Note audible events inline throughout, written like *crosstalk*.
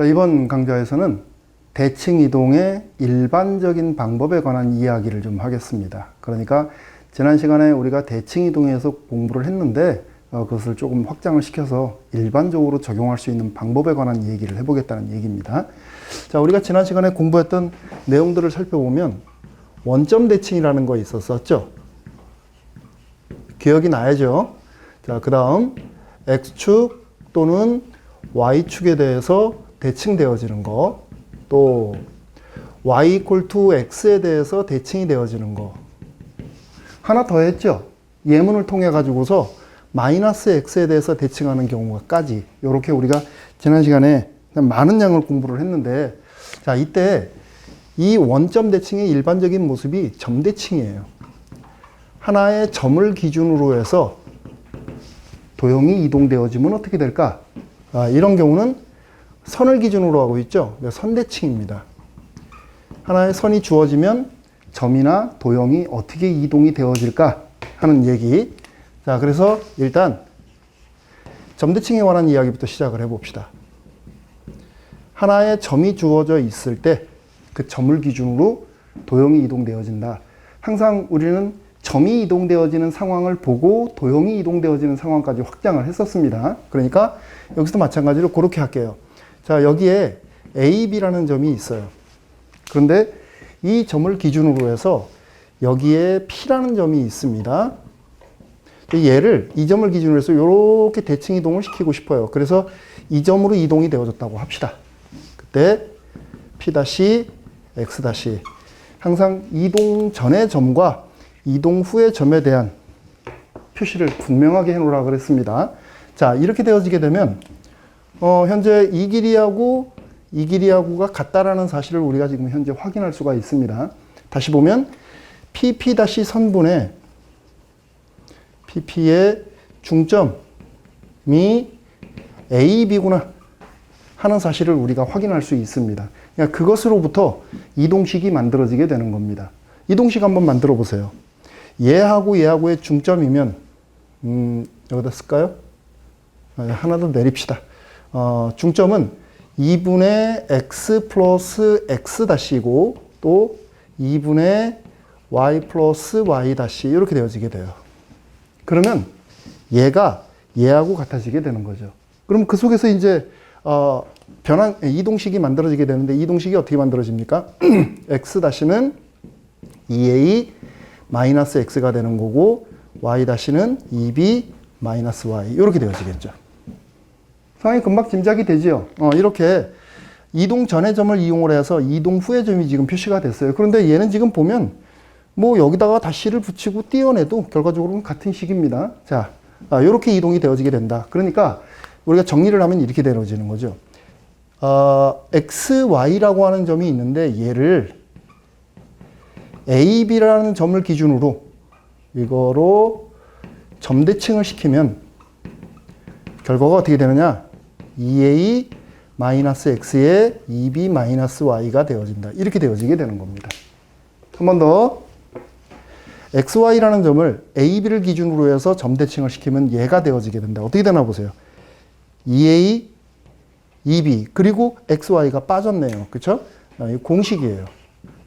자, 이번 강좌에서는 대칭 이동의 일반적인 방법에 관한 이야기를 좀 하겠습니다. 그러니까 지난 시간에 우리가 대칭 이동에서 공부를 했는데 어, 그것을 조금 확장을 시켜서 일반적으로 적용할 수 있는 방법에 관한 얘기를 해보겠다는 얘기입니다. 자, 우리가 지난 시간에 공부했던 내용들을 살펴보면 원점 대칭이라는 거 있었었죠. 기억이 나야죠. 자, 그 다음 x축 또는 y축에 대해서 대칭되어지는 거, 또 y equal to x에 대해서 대칭이 되어지는 거. 하나 더 했죠. 예문을 통해 가지고서 마이너스 x에 대해서 대칭하는 경우까지 이렇게 우리가 지난 시간에 많은 양을 공부를 했는데 자 이때 이 원점 대칭의 일반적인 모습이 점 대칭이에요. 하나의 점을 기준으로 해서 도형이 이동되어지면 어떻게 될까? 아, 이런 경우는 선을 기준으로 하고 있죠. 선대칭입니다. 하나의 선이 주어지면 점이나 도형이 어떻게 이동이 되어질까 하는 얘기. 자, 그래서 일단 점대칭에 관한 이야기부터 시작을 해봅시다. 하나의 점이 주어져 있을 때 그 점을 기준으로 도형이 이동되어진다. 항상 우리는 점이 이동되어지는 상황을 보고 도형이 이동되어지는 상황까지 확장을 했었습니다. 그러니까 여기서도 마찬가지로 그렇게 할게요. 자, 여기에 A, B라는 점이 있어요. 그런데 이 점을 기준으로 해서 여기에 P라는 점이 있습니다. 얘를 이 점을 기준으로 해서 이렇게 대칭 이동을 시키고 싶어요. 그래서 이 점으로 이동이 되어졌다고 합시다. 그때 P X 항상 이동 전의 점과 이동 후의 점에 대한 표시를 분명하게 해놓으라 그랬습니다. 자, 이렇게 되어지게 되면 어, 현재 이 길이하고 이 길이하고가 같다라는 사실을 우리가 지금 현재 확인할 수가 있습니다. 다시 보면 PP 선분의 PP의 중점이 AB구나 하는 사실을 우리가 확인할 수 있습니다. 그러니까 그것으로부터 이동식이 만들어지게 되는 겁니다. 이동식 한번 만들어 보세요. 얘하고 얘하고의 중점이면 음, 여기다 쓸까요? 아, 하나 더 내립시다. 어, 중점은 2분의 x 플러스 x 다시고 또 2분의 y 플러스 y 다시 이렇게 되어지게 돼요. 그러면 얘가 얘하고 같아지게 되는 거죠. 그럼 그 속에서 이제 어, 변환 이동식이 만들어지게 되는데 이동식이 어떻게 만들어집니까? *clears throat* x 다시는 2a 마이너스 x가 되는 거고 y 다시는 2b 마이너스 y 이렇게 되어지겠죠. 상황이 금방 짐작이 되죠. 어, 이렇게 이동 전의 점을 이용을 해서 이동 후의 점이 지금 표시가 됐어요. 그런데 얘는 지금 보면 뭐 여기다가 다시를 붙이고 띄어내도 결과적으로는 같은 식입니다. 자, 아, 이렇게 이동이 되어지게 된다. 그러니까 우리가 정리를 하면 이렇게 되어지는 거죠. 어, x, y라고 하는 점이 있는데 얘를 a, b라는 점을 기준으로 이거로 점대칭을 시키면 결과가 어떻게 되느냐? 2a 마이너스 x에 2b 마이너스 y가 되어진다. 이렇게 되어지게 되는 겁니다. 한 번 더. xy라는 점을 ab를 기준으로 해서 점 대칭을 시키면 얘가 되어지게 된다. 어떻게 되나 보세요. 2a, 2b 그리고 xy가 빠졌네요. 그렇죠? 공식이에요.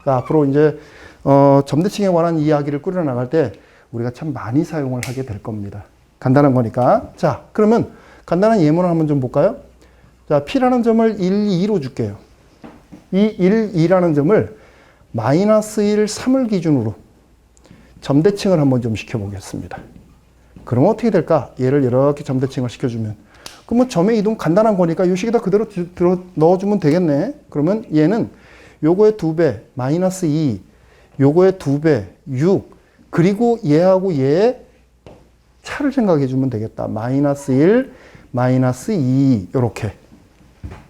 그러니까 앞으로 이제 어, 점 대칭에 관한 이야기를 꾸려 나갈 때 우리가 참 많이 사용을 하게 될 겁니다. 간단한 거니까. 자, 그러면 간단한 예문을 한번 좀 볼까요? 자, P라는 점을 1, 2로 줄게요. 이 1, 2라는 점을 마이너스 1, 3을 기준으로 점대칭을 한번 좀 시켜보겠습니다. 그럼 어떻게 될까? 얘를 이렇게 점대칭을 시켜주면. 그러면 점의 이동 간단한 거니까 이 식에다 그대로 들어 넣어주면 되겠네. 그러면 얘는 요거의 두 배, 마이너스 2, 요거의 두 배, 6, 그리고 얘하고 얘의 차를 생각해 주면 되겠다. 마이너스 1, 마이너스 2, 이렇게.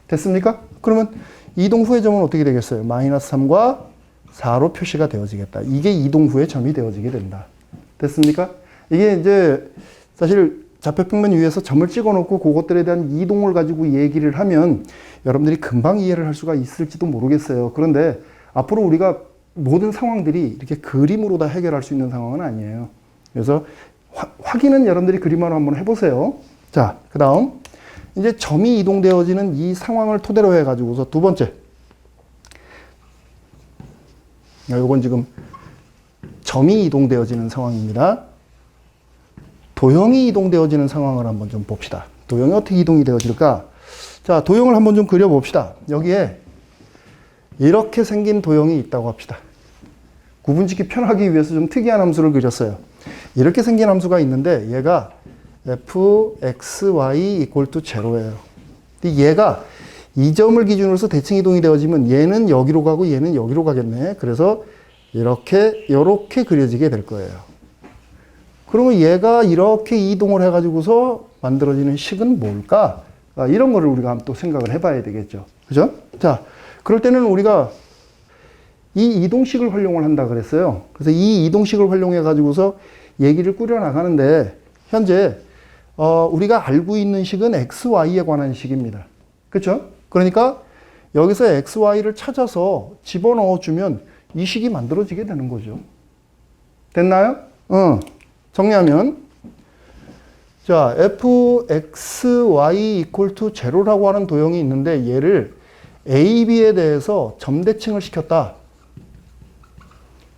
됐습니까? 그러면 이동 후의 점은 어떻게 되겠어요? 마이너스 3과 4로 표시가 되어지겠다. 이게 이동 후의 점이 되어지게 된다. 됐습니까? 이게 이제 사실 좌표평면 위에서 점을 찍어 놓고 그것들에 대한 이동을 가지고 얘기를 하면 여러분들이 금방 이해를 할 수가 있을지도 모르겠어요. 그런데 앞으로 우리가 모든 상황들이 이렇게 그림으로 다 해결할 수 있는 상황은 아니에요. 그래서 화, 확인은 여러분들이 그림으로 한번 해보세요. 자, 그 다음 이제 점이 이동되어지는 이 상황을 토대로 해가지고서 두 번째. 야, 요건 지금 점이 이동되어지는 상황입니다. 도형이 이동되어지는 상황을 한번 좀 봅시다. 도형이 어떻게 이동이 되어질까? 자, 도형을 한번 좀 그려봅시다. 여기에 이렇게 생긴 도형이 있다고 합시다. 구분짓기 편하기 위해서 좀 특이한 함수를 그렸어요. 이렇게 생긴 함수가 있는데 얘가 f, x, y equal to 0예요. 근데 얘가 이 점을 기준으로 해서 대칭 이동이 되어지면 얘는 여기로 가고 얘는 여기로 가겠네. 그래서 이렇게 이렇게 그려지게 될 거예요. 그러면 얘가 이렇게 이동을 해가지고서 만들어지는 식은 뭘까? 아, 이런 거를 우리가 한번 또 생각을 해봐야 되겠죠. 그죠? 자, 그럴 때는 우리가 이 이동식을 활용을 한다 그랬어요. 그래서 이 이동식을 활용해 가지고서 얘기를 꾸려 나가는데 현재 어, 우리가 알고 있는 식은 x, y에 관한 식입니다. 그렇죠? 그러니까 여기서 x, y를 찾아서 집어넣어 주면 이 식이 만들어지게 되는 거죠. 됐나요? 어. 정리하면 자, f, x, y equal to 0라고 하는 도형이 있는데 얘를 a, b에 대해서 점대칭을 시켰다.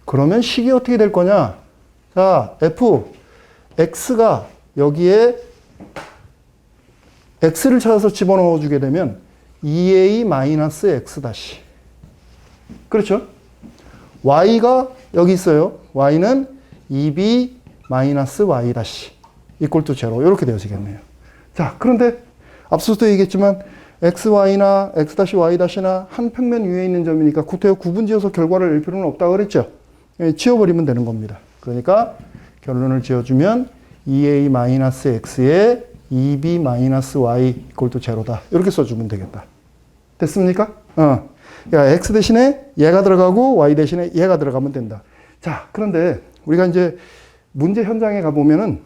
그러면 식이 어떻게 될 거냐? 자, f, x가 여기에 x를 찾아서 집어넣어 주게 되면 2a-x 다시. 그렇죠? y가 여기 있어요. y는 2b-y 다시. equal to 0. 이렇게 되어지겠네요. 자, 그런데 앞서도 얘기했지만 xy나 x-y-나 한 평면 위에 있는 점이니까 구태여 구분지어서 결과를 낼 필요는 없다고 그랬죠? 예, 지워버리면 되는 겁니다. 그러니까 결론을 지어주면 2a-x에 2b-y equal to 0다. 이렇게 써주면 되겠다. 됐습니까? 어. 야, x 대신에 얘가 들어가고 y 대신에 얘가 들어가면 된다. 자, 그런데 우리가 이제 문제 현장에 가보면은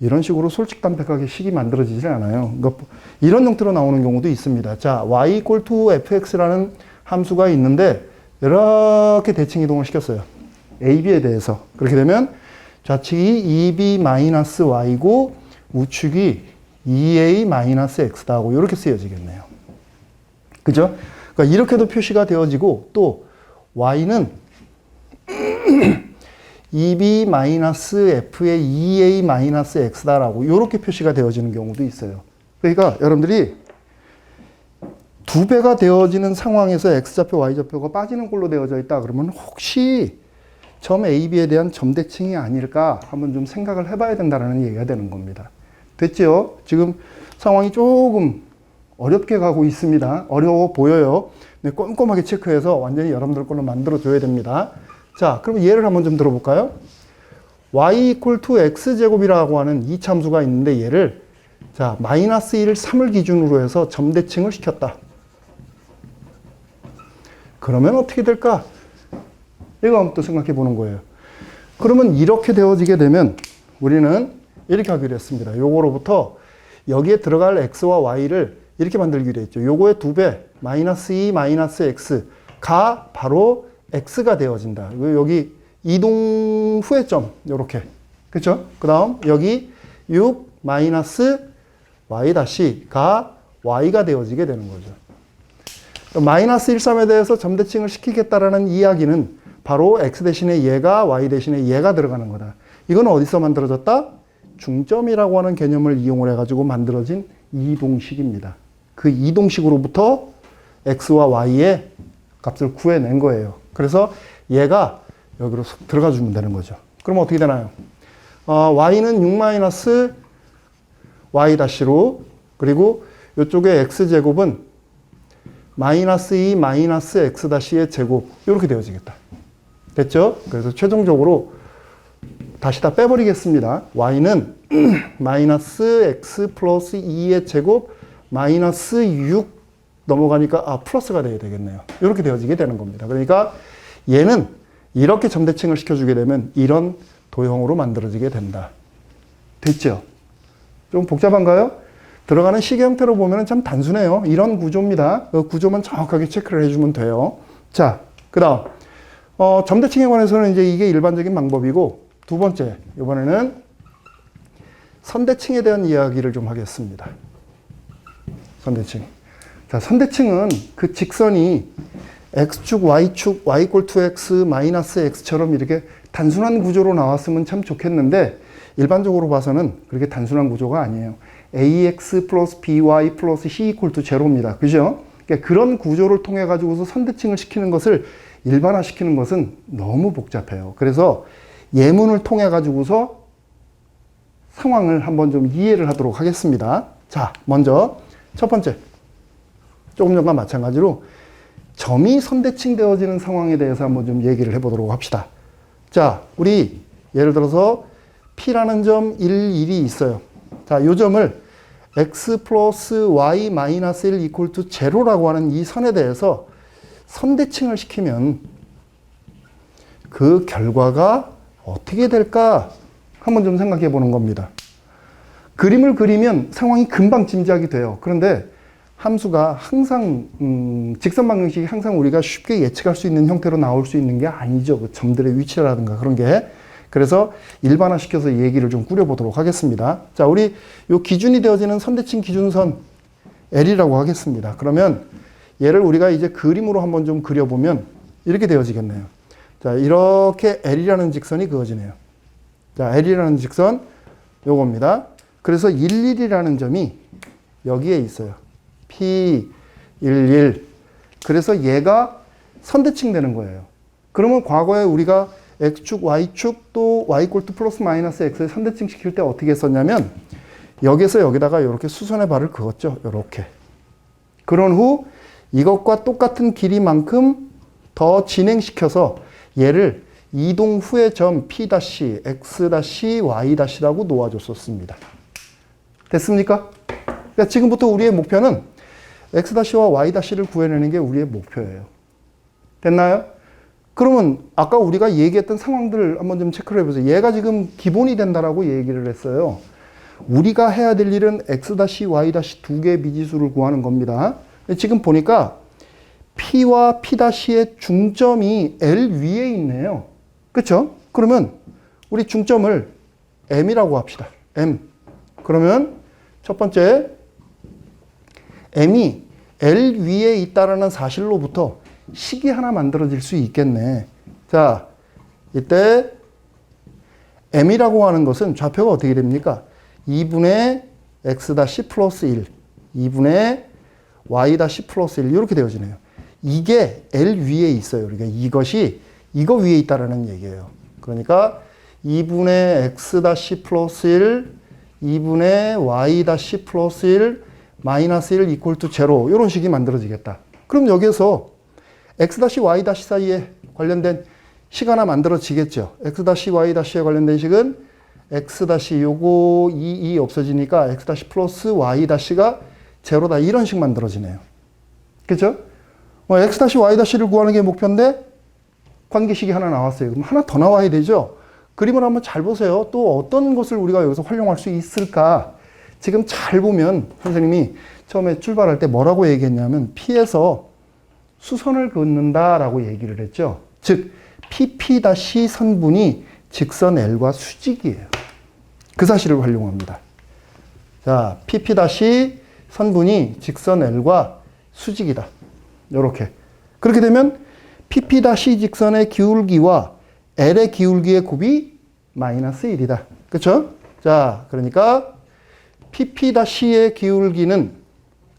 이런 식으로 솔직담백하게 식이 만들어지지 않아요. 그러니까 이런 형태로 나오는 경우도 있습니다. 자, y to fx라는 함수가 있는데 이렇게 대칭 이동을 시켰어요. a, b에 대해서. 그렇게 되면 좌측이 2b-y고 우측이 2a-x다 하고 이렇게 쓰여지겠네요. 그죠? 그러니까 이렇게도 표시가 되어지고 또 y는 2b-f의 2a-x다라고 이렇게 표시가 되어지는 경우도 있어요. 그러니까 여러분들이 두 배가 되어지는 상황에서 x좌표, y좌표가 빠지는 꼴로 되어져 있다 그러면 혹시 점 A, B에 대한 점대칭이 아닐까 한번 좀 생각을 해봐야 된다는 얘기가 되는 겁니다. 됐죠? 지금 상황이 조금 어렵게 가고 있습니다. 어려워 보여요. 네, 꼼꼼하게 체크해서 완전히 여러분들 걸로 만들어줘야 됩니다. 자, 그럼 예를 한번 좀 들어볼까요? y equal to x제곱이라고 하는 이 참수가 있는데 얘를 자, 마이너스 1, 3을 기준으로 해서 점대칭을 시켰다. 그러면 어떻게 될까? 이거 한번 또 생각해 보는 거예요. 그러면 이렇게 되어지게 되면 우리는 이렇게 하기로 했습니다. 요거로부터 여기에 들어갈 x와 y를 이렇게 만들기로 했죠. 요거의 두 배, 마이너스 2, 마이너스 x가 바로 x가 되어진다. 여기 이동 후의 점, 요렇게. 그쵸? 그 다음, 여기 6, 마이너스 y 다시가 y가 되어지게 되는 거죠. 마이너스 1, 3에 대해서 점대칭을 시키겠다라는 이야기는 바로 x 대신에 얘가 y 대신에 얘가 들어가는 거다. 이건 어디서 만들어졌다? 중점이라고 하는 개념을 이용을 해가지고 만들어진 이동식입니다. 그 이동식으로부터 x와 y의 값을 구해낸 거예요. 그래서 얘가 여기로 들어가 주면 되는 거죠. 그럼 어떻게 되나요? 어, y는 6 y 다시로 그리고 이쪽에 x제곱은 마이너스 2 마이너스 x 다시의 제곱 이렇게 되어지겠다. 됐죠? 그래서 최종적으로 다시 다 빼버리겠습니다. y는 *clears throat* 마이너스 x 플러스 2의 제곱 마이너스 6 넘어가니까 아 플러스가 돼야 되겠네요. 이렇게 되어지게 되는 겁니다. 그러니까 얘는 이렇게 점대칭을 시켜주게 되면 이런 도형으로 만들어지게 된다. 됐죠? 좀 복잡한가요? 들어가는 시계 형태로 보면 참 단순해요. 이런 구조입니다. 그 구조만 정확하게 체크를 해주면 돼요. 자, 그 다음. 어, 점대칭에 관해서는 이제 이게 일반적인 방법이고, 두 번째, 이번에는 선대칭에 대한 이야기를 좀 하겠습니다. 선대칭. 자, 선대칭은 그 직선이 x축, y축, y equal to x, 마이너스 x처럼 이렇게 단순한 구조로 나왔으면 참 좋겠는데 일반적으로 봐서는 그렇게 단순한 구조가 아니에요. ax 플러스 by 플러스 c equal to 제로입니다. 그죠? 그러니까 그런 구조를 통해 가지고서 선대칭을 시키는 것을 일반화시키는 것은 너무 복잡해요. 그래서 예문을 통해 가지고서 상황을 한번 좀 이해를 하도록 하겠습니다. 자, 먼저 첫 번째. 조금 전과 마찬가지로 점이 선대칭 되어지는 상황에 대해서 한번 좀 얘기를 해보도록 합시다. 자, 우리 예를 들어서 P라는 점 1, 1이 있어요. 자, 요 점을 x 플러스 y 마이너스 1 이퀄 투 제로라고 하는 이 선에 대해서 선대칭을 시키면 그 결과가 어떻게 될까 한번 좀 생각해 보는 겁니다. 그림을 그리면 상황이 금방 짐작이 돼요. 그런데 함수가 항상 음, 직선 방정식이 항상 우리가 쉽게 예측할 수 있는 형태로 나올 수 있는 게 아니죠. 그 점들의 위치라든가 그런 게. 그래서 일반화시켜서 얘기를 좀 꾸려보도록 하겠습니다. 자, 우리 요 기준이 되어지는 선대칭 기준선 L이라고 하겠습니다. 그러면 얘를 우리가 이제 그림으로 한번 좀 그려보면 이렇게 되어지겠네요. 자, 이렇게 L이라는 직선이 그어지네요. 자, L이라는 직선 요겁니다. 그래서 11이라는 점이 여기에 있어요. P11. 그래서 얘가 선대칭 되는 거예요. 그러면 과거에 우리가 x축, y축 또 y 꼴 플러스 마이너스 x에 선대칭 시킬 때 어떻게 했었냐면 여기서 여기다가 이렇게 수선의 발을 그었죠. 이렇게. 그런 후 이것과 똑같은 길이만큼 더 진행시켜서 얘를 이동 후의 점 P 다시 놓아줬었습니다. 됐습니까? 그러니까 지금부터 우리의 목표는 X 다시와 Y 다시를 구해내는 게 우리의 목표예요. 됐나요? 그러면 아까 우리가 얘기했던 상황들을 한번 좀 체크를 해보세요. 얘가 지금 기본이 된다라고 얘기를 했어요. 우리가 해야 될 일은 X 다시 Y 다시 두 개의 미지수를 구하는 겁니다. 지금 보니까 P와 P 다시의 중점이 L 위에 있네요. 그렇죠? 그러면 우리 중점을 M이라고 합시다. M. 그러면 첫 번째 M이 L 위에 있다라는 사실로부터 식이 하나 만들어질 수 있겠네. 자, 이때 M이라고 하는 것은 좌표가 어떻게 됩니까? 2분의 X 다시 플러스 1, 2분의 Y 다시 플러스 1 이렇게 되어지네요. 이게 L 위에 있어요. 그러니까 이것이 이거 위에 있다라는 얘기예요. 그러니까 2분의 X 다시 플러스 1, 2분의 Y 다시 플러스 1, 마이너스 1 이퀄 투 제로 이런 식이 만들어지겠다. 그럼 여기에서 x 다시 y 다시 사이에 관련된 식 하나 만들어지겠죠. x 다시 y 다시에 관련된 식은 x 요거 2, 2 없어지니까 x 플러스 y 다시가 제로다 이런 식 만들어지네요. 그죠? 어, x 다시 y 다시를 구하는 게 목표인데 관계식이 하나 나왔어요. 그럼 하나 더 나와야 되죠. 그림을 한번 잘 보세요. 또 어떤 것을 우리가 여기서 활용할 수 있을까? 지금 잘 보면 선생님이 처음에 출발할 때 뭐라고 얘기했냐면 P에서 수선을 긋는다라고 얘기를 했죠. 즉 PP 다시 선분이 직선 L과 수직이에요. 그 사실을 활용합니다. 자, PP 다시 선분이 직선 L과 수직이다. 이렇게. 그렇게 되면 PP 다시 직선의 기울기와 L의 기울기의 곱이 마이너스 1이다. 그렇죠? 자, 그러니까 PP 다시의 기울기는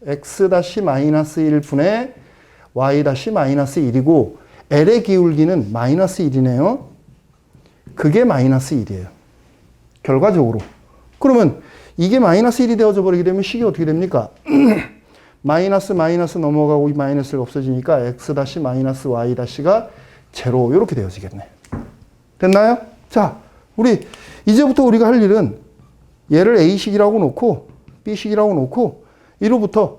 x 다시 마이너스 1분의 y 다시 마이너스 1이고 L의 기울기는 마이너스 1이네요. 그게 마이너스 1이에요. 결과적으로. 그러면 이게 마이너스 1이 되어져 버리게 되면 식이 어떻게 됩니까? *clears throat* 마이너스 마이너스 넘어가고 이 마이너스가 없어지니까 x 다시 마이너스 y 다시가 제로 이렇게 되어지겠네. 됐나요? 자, 우리 이제부터 우리가 할 일은 얘를 a식이라고 놓고 b식이라고 놓고 이로부터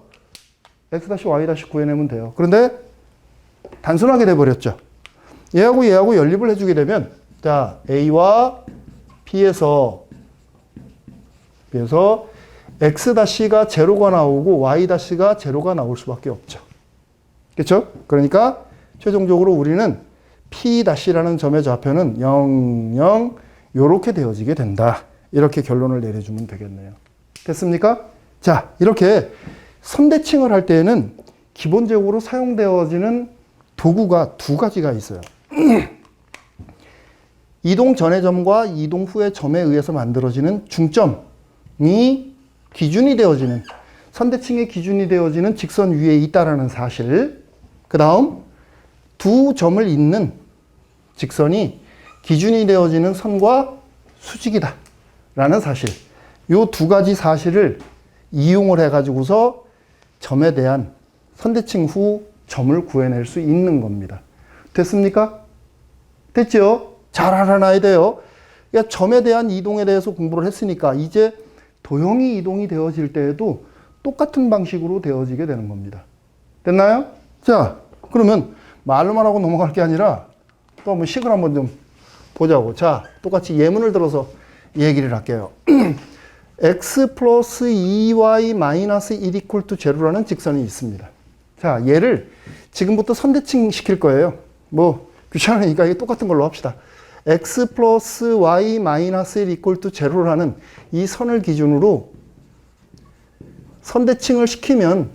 x 다시 y 다시 구해내면 돼요. 그런데 단순하게 돼 버렸죠. 얘하고 얘하고 연립을 해주게 되면 자 a와 b에서 b에서 x 다시가 제로가 나오고 y 다시가 제로가 나올 수밖에 없죠. 그렇죠? 그러니까 최종적으로 우리는 p 다시라는 점의 좌표는 0, 0 이렇게 되어지게 된다. 이렇게 결론을 내려주면 되겠네요. 됐습니까? 자, 이렇게 선대칭을 할 때에는 기본적으로 사용되어지는 도구가 두 가지가 있어요. *clears throat* 이동 전의 점과 이동 후의 점에 의해서 만들어지는 중점 이 기준이 되어지는 선대칭의 기준이 되어지는 직선 위에 있다라는 사실. 그 다음 두 점을 잇는 직선이 기준이 되어지는 선과 수직이다. 라는 사실. 요 두 가지 사실을 이용을 해가지고서 점에 대한 선대칭 후 점을 구해낼 수 있는 겁니다. 됐습니까? 됐죠? 잘 알아놔야 돼요. 그러니까 점에 대한 이동에 대해서 공부를 했으니까 이제 도형이 이동이 되어질 때에도 똑같은 방식으로 되어지게 되는 겁니다. 됐나요? 자, 그러면 말로만 하고 넘어갈 게 아니라 또 한번 식을 한번 좀 보자고. 자, 똑같이 예문을 들어서 얘기를 할게요. *clears throat* x 플러스 2y 마이너스 1 이퀄 투 제로라는 직선이 있습니다. 자, 얘를 지금부터 선대칭 시킬 거예요. 뭐 귀찮으니까 이게 똑같은 걸로 합시다. X 플러스 y 마이너스 1 이퀄 투 제로라는 이 선을 기준으로 선대칭을 시키면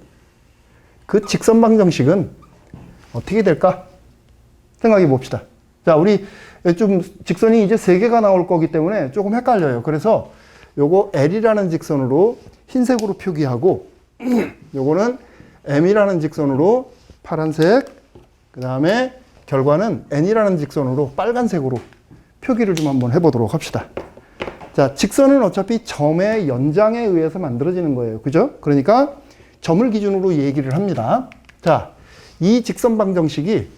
그 직선 방 정식은 어떻게 될까? 생각해 봅시다. 자, 우리 좀 직선이 이제 세 개가 나올 거기 때문에 조금 헷갈려요. 그래서 요거 L이라는 직선으로 흰색으로 표기하고 *clears throat* 요거는 M이라는 직선으로 파란색 그 다음에 결과는 N이라는 직선으로 빨간색으로 표기를 좀 한번 해보도록 합시다. 자, 직선은 어차피 점의 연장에 의해서 만들어지는 거예요. 그죠? 그러니까 점을 기준으로 얘기를 합니다. 자, 이 직선 방정식이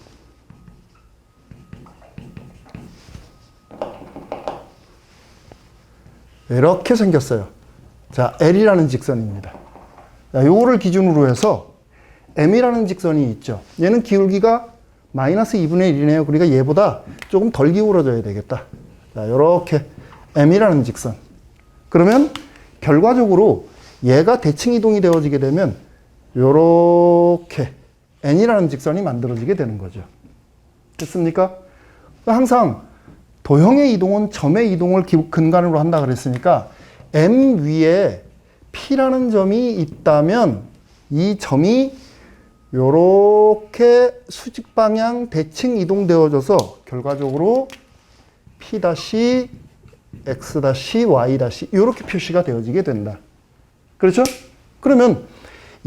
이렇게 생겼어요. 자, L이라는 직선입니다. 자, 요거를 기준으로 해서 M이라는 직선이 있죠. 얘는 기울기가 마이너스 2분의 1이네요. 그러니까 얘보다 조금 덜 기울어져야 되겠다. 자, 요렇게 M이라는 직선. 그러면 결과적으로 얘가 대칭 이동이 되어지게 되면 요렇게 N이라는 직선이 만들어지게 되는 거죠. 됐습니까? 항상 도형의 이동은 점의 이동을 기- 근간으로 한다 그랬으니까 M 위에 P라는 점이 있다면 이 점이 요렇게 수직 방향 대칭 이동되어져서 결과적으로 P 다시 X 다시 Y 다시 이렇게 표시가 되어지게 된다. 그렇죠? 그러면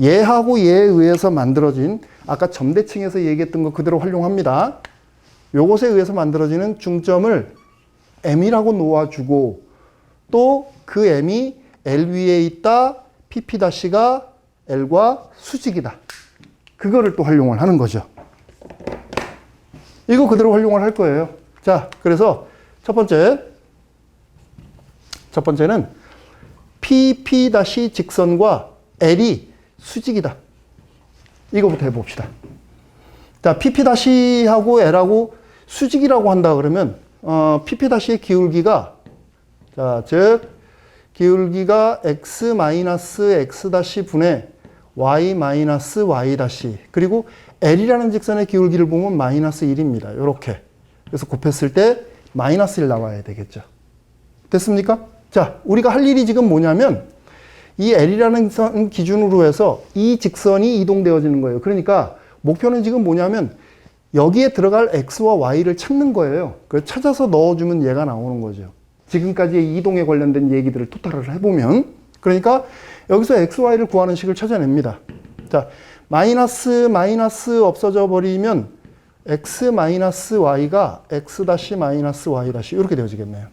얘하고 얘에 의해서 만들어진 아까 점대칭에서 얘기했던 거 그대로 활용합니다. 요것에 의해서 만들어지는 중점을 M이라고 놓아주고 또 그 M이 L 위에 있다. PP-가 L과 수직이다. 그거를 또 활용을 하는 거죠. 이거 그대로 활용을 할 거예요. 자, 그래서 첫 번째 첫 번째는 PP- 직선과 L이 수직이다. 이거부터 해봅시다. 자, PP-하고 L하고 수직이라고 한다 그러면 어, PP-의 기울기가 자, 즉 기울기가 x 마이너스 x 다시 분의 y 마이너스 y 다시 그리고 L이라는 직선의 기울기를 보면 마이너스 1입니다. 이렇게 그래서 곱했을 때 마이너스 1 나와야 되겠죠. 됐습니까? 자, 우리가 할 일이 지금 뭐냐면 이 L이라는 선 기준으로 해서 이 직선이 이동되어지는 거예요. 그러니까 목표는 지금 뭐냐면 여기에 들어갈 X와 Y를 찾는 거예요. 그 찾아서 넣어주면 얘가 나오는 거죠. 지금까지의 이동에 관련된 얘기들을 토탈을 해보면 그러니까 여기서 X, Y를 구하는 식을 찾아냅니다. 자, 마이너스 마이너스 없어져 버리면 X 마이너스 Y가 X 다시 마이너스 Y 다시 이렇게 되어지겠네요.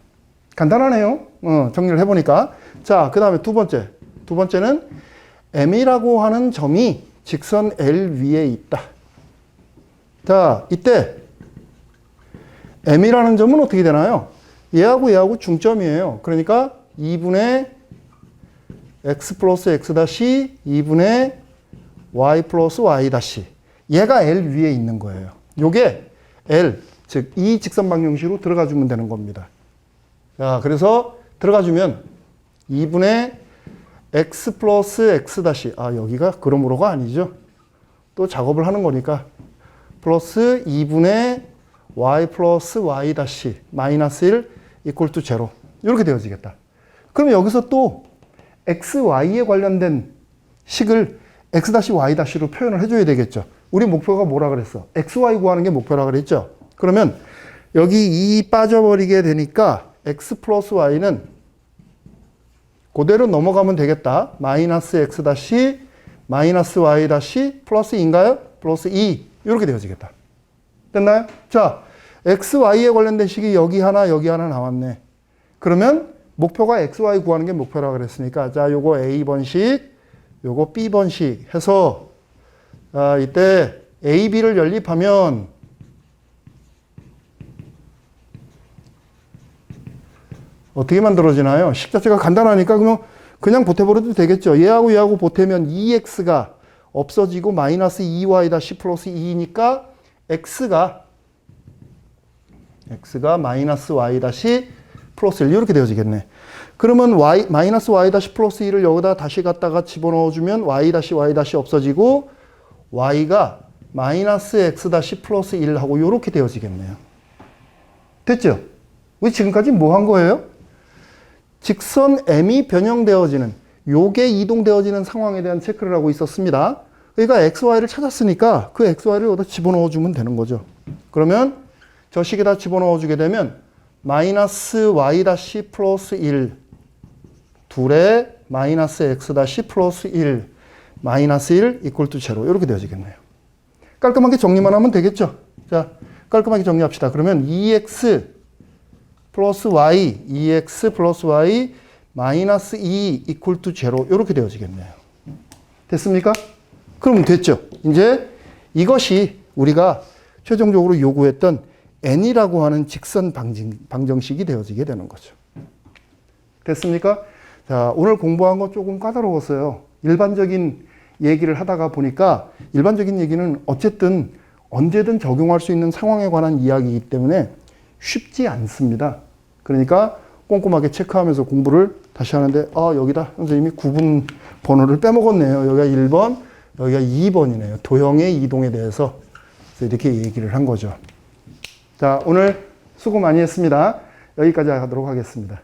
간단하네요. 어, 정리를 해보니까. 자, 그 다음에 두 번째. 두 번째는 M이라고 하는 점이 직선 L 위에 있다. 자, 이때 M이라는 점은 어떻게 되나요? 얘하고 얘하고 중점이에요. 그러니까 2분의 x 플러스 x 다시 2분의 y 플러스 y 다시 얘가 L 위에 있는 거예요. 요게 L, 즉 이 직선 방정식으로 들어가 주면 되는 겁니다. 자, 그래서 들어가 주면 2분의 x 플러스 x 다시 아, 여기가 그러므로가 아니죠. 또 작업을 하는 거니까 플러스 2분의 y 플러스 y 다시 마이너스 1 이퀄 투 제로 이렇게 되어지겠다. 그럼 여기서 또 x, y에 관련된 식을 x-y-로 표현을 해줘야 되겠죠. 우리 목표가 뭐라 그랬어? xy 구하는 게 목표라 그랬죠. 그러면 여기 2 빠져버리게 되니까 x 플러스 y는 그대로 넘어가면 되겠다. 마이너스 x 다시 마이너스 y 다시 플러스 2인가요? 플러스 2 이렇게 되어지겠다. 됐나요? 자, x, y에 관련된 식이 여기 하나 여기 하나 나왔네. 그러면 목표가 x, y 구하는 게 목표라 그랬으니까 자, 요거 a번식, 요거 b번식 해서 아, 이때 a, b를 연립하면 어떻게 만들어지나요? 식 자체가 간단하니까 그러면 그냥 보태버려도 되겠죠. 얘하고 얘하고 보태면 2x가 없어지고 마이너스 2y-c 플러스 2니까 x가 x가 마이너스 y-c 플러스 1 이렇게 되어지겠네. 그러면 y 마이너스 y-c 플러스 1을 여기다 다시 갖다가 집어넣어주면 y-y- 없어지고 y가 마이너스 x-c 플러스 1하고 이렇게 되어지겠네요. 됐죠? 우리 지금까지 뭐 한 거예요? 직선 m이 변형되어지는 요게 이동되어지는 상황에 대한 체크를 하고 있었습니다. 그러니까 xy를 찾았으니까 그 xy를 여기다 집어넣어 주면 되는 거죠. 그러면 저 식에다 집어넣어 주게 되면 마이너스 y 다시 플러스 1 둘에 마이너스 x 다시 플러스 1 마이너스 1 이퀄 투 제로 이렇게 되어지겠네요. 깔끔하게 정리만 하면 되겠죠. 자, 깔끔하게 정리합시다. 그러면 2x 플러스 y, 2x 플러스 y 마이너스 2 이퀄 투 제로 이렇게 되어지겠네요. 됐습니까? 그러면 됐죠. 이제 이것이 우리가 최종적으로 요구했던 n이라고 하는 직선 방정, 방정식이 되어지게 되는 거죠. 됐습니까? 자, 오늘 공부한 거 조금 까다로웠어요. 일반적인 얘기를 하다가 보니까 일반적인 얘기는 어쨌든 언제든 적용할 수 있는 상황에 관한 이야기이기 때문에 쉽지 않습니다. 그러니까 꼼꼼하게 체크하면서 공부를 다시 하는데 아 여기다 선생님이 구분 번호를 빼먹었네요. 여기가 1번, 여기가 2번이네요. 도형의 이동에 대해서 이렇게 얘기를 한 거죠. 자 오늘 수고 많이 했습니다. 여기까지 하도록 하겠습니다.